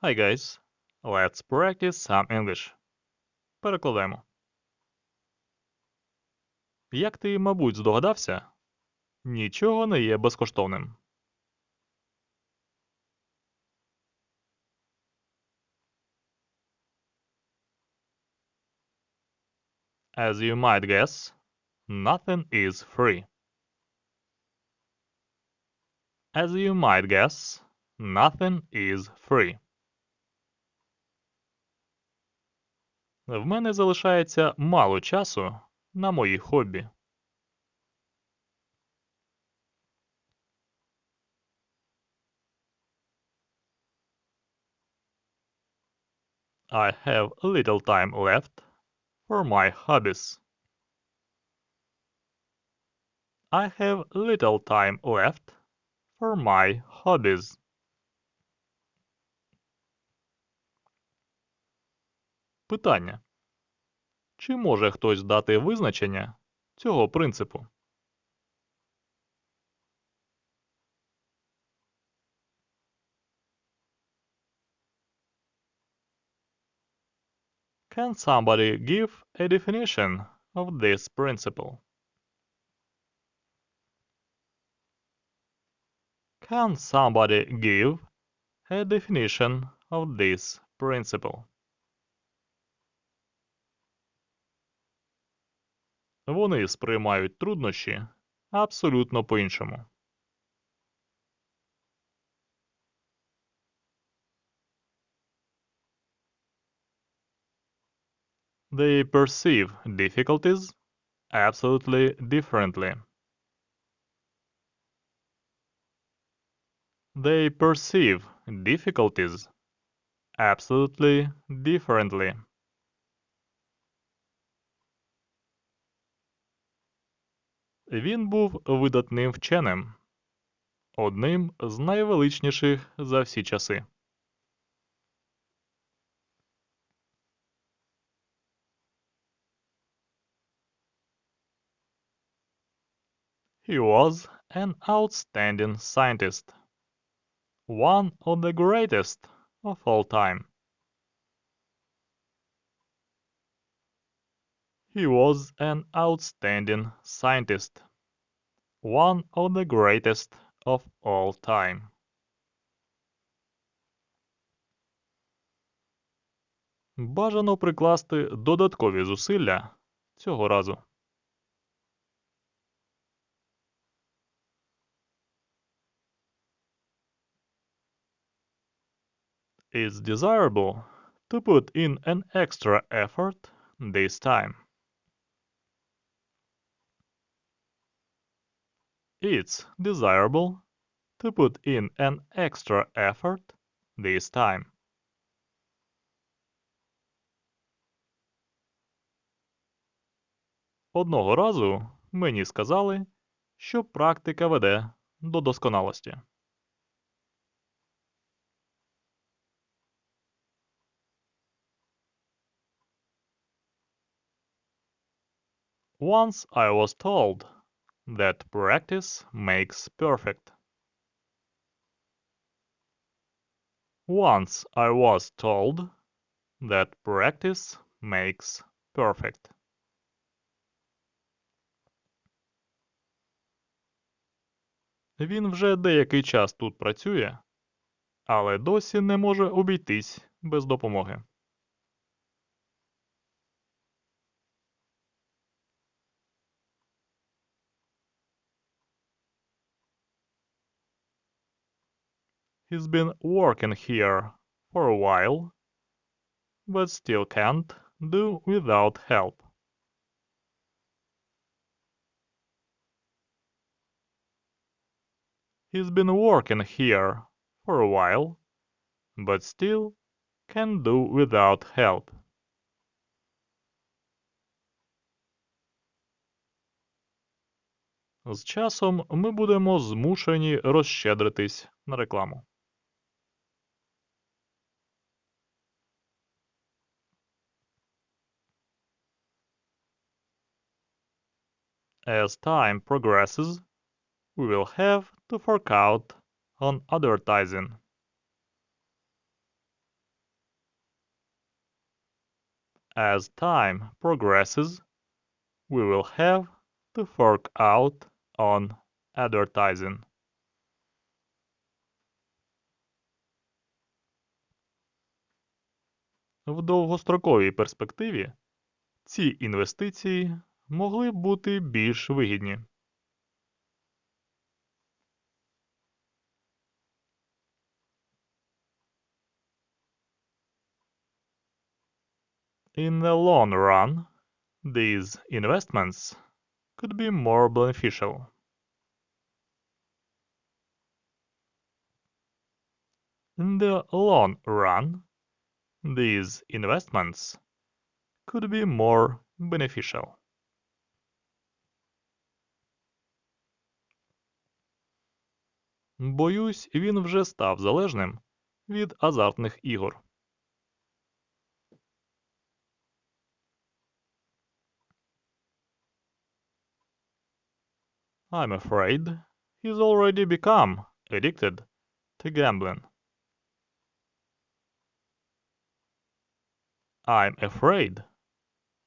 Hi guys, let's practice some English. Перекладаємо. Як ти, мабуть, здогадався, нічого не є безкоштовним. As you might guess, nothing is free. As you might guess, nothing is free. В мене залишається мало часу на мої хобі. I have little time left for my hobbies. I have little time left for my hobbies. Питання. Чи може хтось дати визначення цього принципу? Can somebody give a definition of this principle? Can somebody give a definition of this principle? Вони сприймають труднощі абсолютно по-іншому. They perceive difficulties absolutely differently. They perceive difficulties absolutely differently. Він був видатним вченим, одним з найвеличніших за всі часи. He was an outstanding scientist, one of the greatest of all time. He was an outstanding scientist, one of the greatest of all time. Бажано прикласти додаткові зусилля цього разу. It's desirable to put in an extra effort this time. It's desirable to put in an extra effort this time. Одного разу мені сказали, що практика веде до досконалості. Once I was told that practice makes perfect. Once I was told that practice makes perfect. Він вже деякий час тут працює, але досі не може обійтись без допомоги. He's been working here for a while, but still can't do without help. He's been working here for a while, but still can do without help. З часом ми будемо змушені розщедритись на рекламу. As time progresses, we will have to fork out on advertising. As time progresses, we will have to fork out on advertising. В довгостроковій перспективі ці інвестиції могли б бути більш вигідні. In the long run, these investments could be more beneficial. In the long run, these investments could be more beneficial. Боюсь, він вже став залежним від азартних ігор. I'm afraid he's already become addicted to gambling. I'm afraid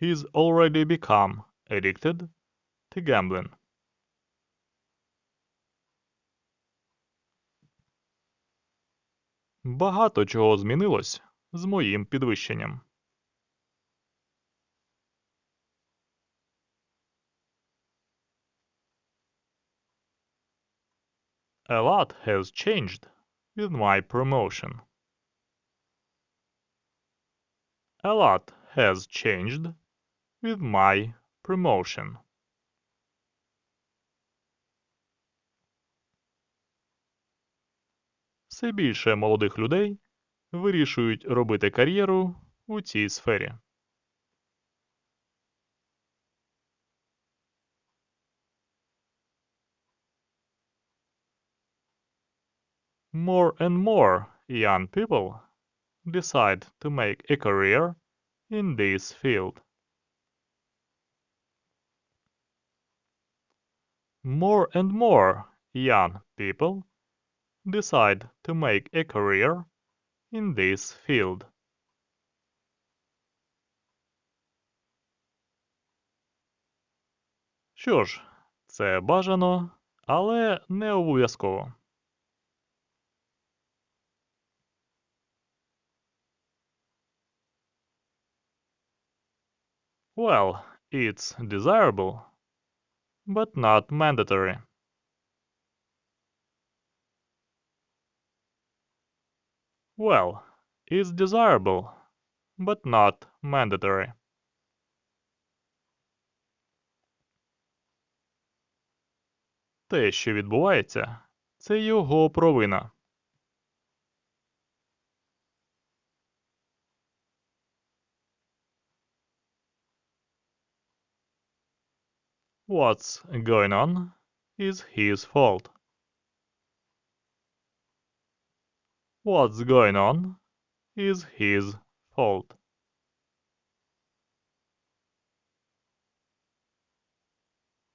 he's already become addicted to gambling. Багато чого змінилось з моїм підвищенням. A lot has changed with my promotion. A lot has changed with my promotion. Все більше молодих людей вирішують робити кар'єру у цій сфері. More and more young people decide to make a career in this field. More and more young people decide to make a career in this field. Що ж, це бажано, але не обов'язково. Well, it's desirable, but not mandatory. Well, it's desirable, but not mandatory. Те, що відбувається, це його провина. What's going on is his fault. What's going on is his fault.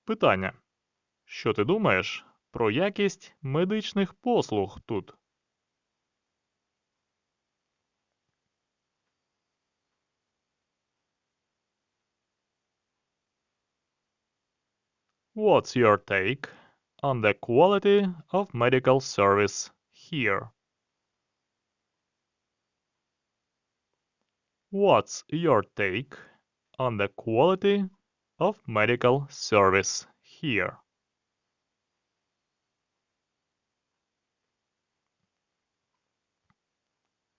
Питання. Що ти думаєш про якість медичних послуг тут? What's your take on the quality of medical service here? What's your take on the quality of medical service here?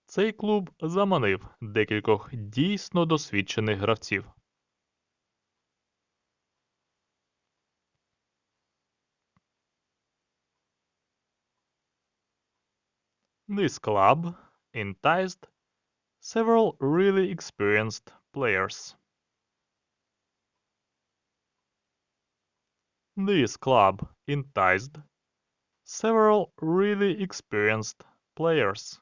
Цей клуб заманив декількох дійсно досвідчених гравців. This club enticed several really experienced players. This club enticed several really experienced players.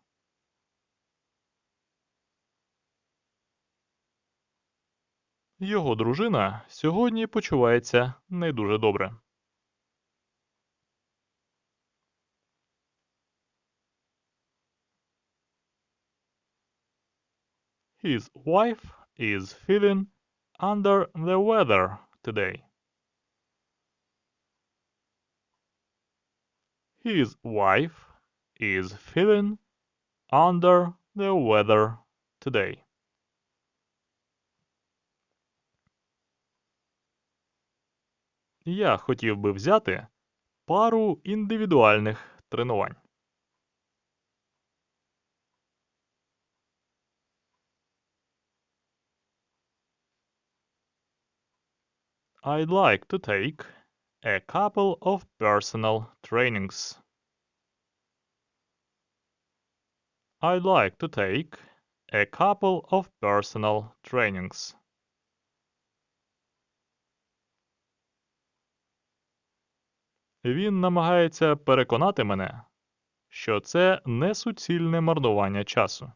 Його дружина сьогодні почувається не дуже добре. His wife is feeling under the weather today. His wife is feeling under the weather today. Я хотів би взяти пару індивідуальних тренувань. I'd like to take a couple of personal trainings. I'd like to take a couple of personal trainings. Він намагається переконати мене, що це не суцільне марнування часу.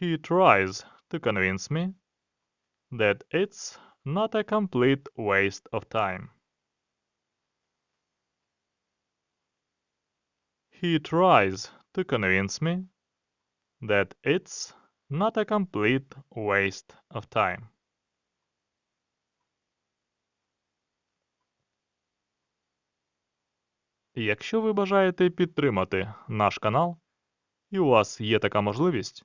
He tries to convince me that it's not a complete waste of time. He tries to convince me that it's not a complete waste of time. Якщо ви бажаєте підтримати наш канал, і у вас є така можливість,